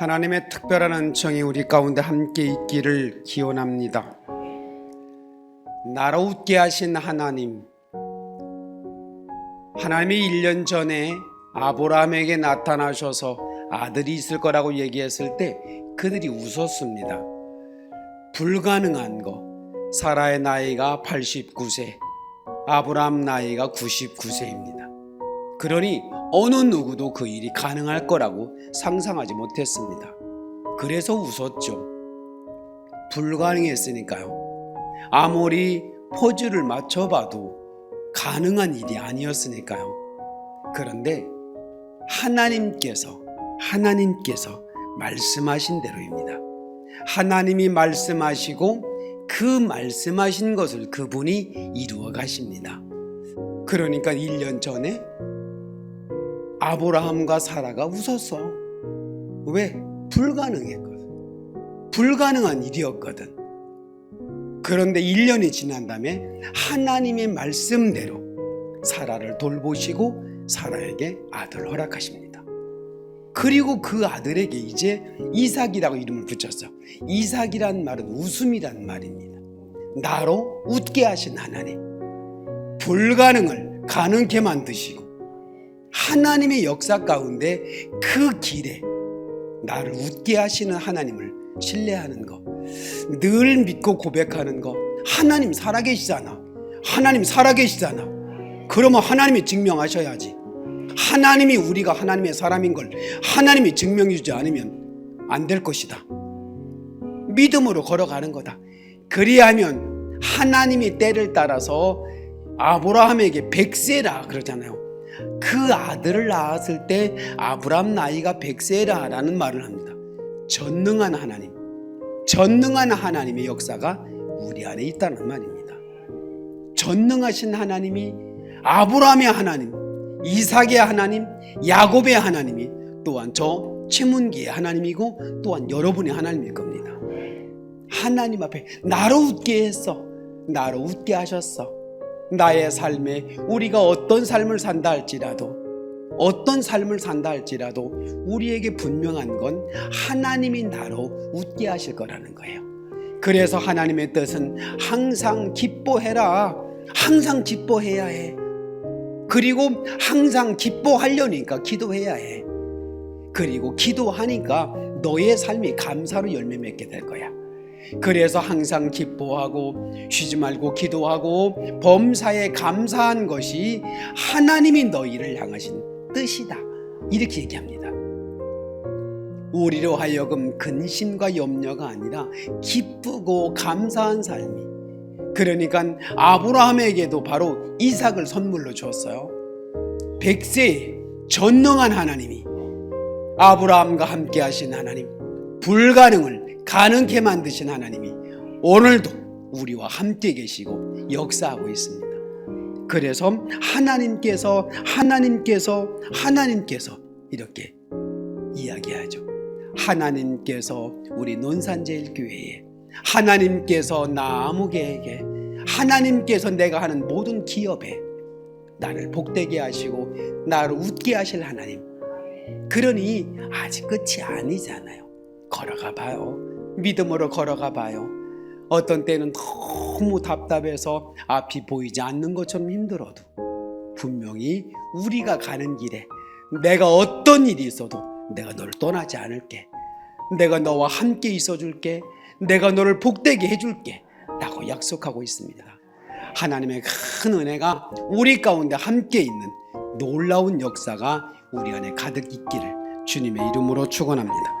하나님의 특별한 은총이 우리 가운데 함께 있기를 기원합니다. 나로 웃게 하신 하나님, 하나님이 1년 전에 아브라함에게 나타나셔서 아들이 있을 거라고 얘기했을 때 그들이 웃었습니다. 불가능한 거. 사라의 나이가 89세, 아브라함 나이가 99세입니다. 그러니 어느 누구도 그 일이 가능할 거라고 상상하지 못했습니다. 그래서 웃었죠. 불가능했으니까요. 아무리 포즈를 맞춰봐도 가능한 일이 아니었으니까요. 그런데 하나님께서, 하나님께서 말씀하신 대로입니다. 하나님이 말씀하시고 그 말씀하신 것을 그분이 이루어 가십니다. 그러니까 1년 전에 아브라함과 사라가 웃었어. 왜? 불가능했거든. 불가능한 일이었거든. 그런데 1년이 지난 다음에 하나님의 말씀대로 사라를 돌보시고 사라에게 아들을 허락하십니다. 그리고 그 아들에게 이제 이삭이라고 이름을 붙였어. 이삭이란 말은 웃음이란 말입니다. 나로 웃게 하신 하나님. 불가능을 가능케 만드시고 하나님의 역사 가운데 그 길에 나를 웃게 하시는 하나님을 신뢰하는 것. 늘 믿고 고백하는 것. 하나님 살아계시잖아. 하나님 살아계시잖아. 그러면 하나님이 증명하셔야지. 하나님이 우리가 하나님의 사람인 걸 하나님이 증명해 주지 않으면 안 될 것이다. 믿음으로 걸어가는 거다. 그리하면 하나님이 때를 따라서 아브라함에게 백세라 그러잖아요. 그 아들을 낳았을 때 아브라함 나이가 백세라라는 말을 합니다. 전능한 하나님, 전능한 하나님의 역사가 우리 안에 있다는 말입니다. 전능하신 하나님이 아브라함의 하나님, 이삭의 하나님, 야곱의 하나님이 또한 저 최문기의 하나님이고 또한 여러분의 하나님일 겁니다. 하나님 앞에 나로 웃게 했어. 나로 웃게 하셨어. 나의 삶에 우리가 어떤 삶을 산다 할지라도 어떤 삶을 산다 할지라도 우리에게 분명한 건 하나님이 나로 웃게 하실 거라는 거예요. 그래서 하나님의 뜻은 항상 기뻐해라. 항상 기뻐해야 해. 그리고 항상 기뻐하려니까 기도해야 해. 그리고 기도하니까 너의 삶이 감사로 열매 맺게 될 거야. 그래서 항상 기뻐하고 쉬지 말고 기도하고 범사에 감사한 것이 하나님이 너희를 향하신 뜻이다. 이렇게 얘기합니다. 우리로 하여금 근심과 염려가 아니라 기쁘고 감사한 삶이 그러니까 아브라함에게도 바로 이삭을 선물로 줬어요. 백세 전능한 하나님이 아브라함과 함께 하신 하나님 불가능을 가능케 만드신 하나님이 오늘도 우리와 함께 계시고 역사하고 있습니다. 그래서 하나님께서 하나님께서 하나님께서 이렇게 이야기하죠. 하나님께서 우리 논산제일교회에 하나님께서 나무개에게 하나님께서 내가 하는 모든 기업에 나를 복되게 하시고 나를 웃게 하실 하나님 그러니 아직 끝이 아니잖아요 걸어가 봐요 믿음으로 걸어가 봐요 어떤 때는 너무 답답해서 앞이 보이지 않는 것처럼 힘들어도 분명히 우리가 가는 길에 내가 어떤 일이 있어도 내가 너를 떠나지 않을게 내가 너와 함께 있어 줄게 내가 너를 복되게 해줄게 라고 약속하고 있습니다. 하나님의 큰 은혜가 우리 가운데 함께 있는 놀라운 역사가 우리 안에 가득 있기를 주님의 이름으로 축원합니다.